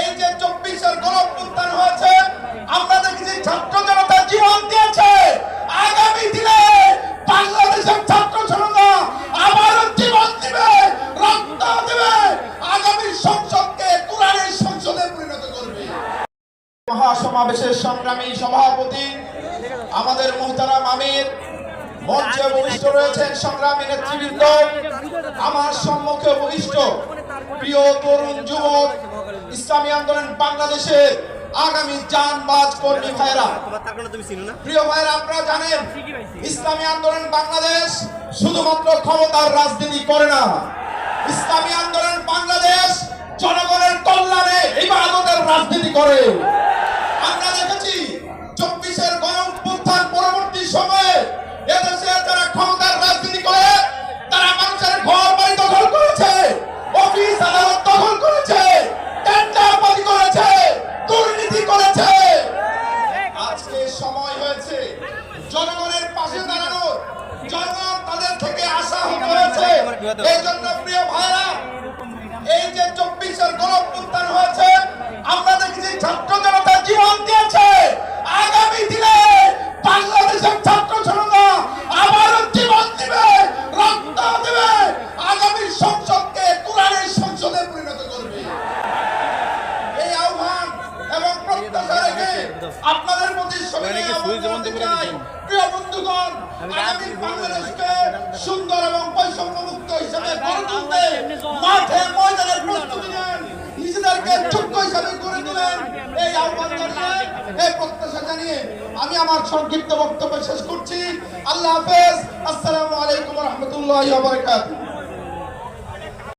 এই যে চব্বিশের গণপুত্থান হয়েছে, আমরা দেখেছি ছাত্র জনতা জীবন দিয়েছে। আগামী দিনে বাংলাদেশের ছাত্র জনতা আবারও জীবন দিবে রক্ত দেবে। আগামী সংসদকে কোরআনের সংসদে পরিণত করবে। মহাসমাবেশের সংগ্রামী সভাপতি আমাদের মোহতারাম আমির, মঞ্চে উপবিষ্ট রয়েছেন সংগ্রামী নেতৃবৃন্দ, আমার সম্মুখে উপবিষ্ট প্রিয় তরুণ যুবক ইসলামী আন্দোলন বাংলাদেশের আগামী জানবাজ কর্মী ভাইরা প্রিয় ভাইরা আপনারা জানেন, ইসলামী আন্দোলন বাংলাদেশ শুধুমাত্র ক্ষমতার রাজনীতি করে না। ইসলামী আন্দোলন বাংলাদেশ জনগণের কল্যাণে ইবাদতের রাজনীতি করে। জনগণের পাশে দাঁড়ানো। জনগণ তাদের থেকে আশা হতে হয়েছে এই জন্য প্রিয় ভাইরা এই যে চব্বিশের গণপুত্থান হয়েছে আমরা দেখছি ছাত্র আপনাদের প্রতি। প্রিয় বন্ধুগণ আগামী বাংলাদেশকে সুন্দর এবং হিসেবে গড়ে তুলতে মাঠে ময়দানের প্রস্তুতি নেন। নিজেদেরকে যোগ্য হিসাবে গড়ে তোলেন। এই আহ্বান জানিয়ে এই প্রত্যাশা জানিয়ে আমি আমার সংক্ষিপ্ত বক্তব্য শেষ করছি। আল্লাহ হাফেজ। আসসালামু আলাইকুম রহমতুল্লাহ বারকাতুহ।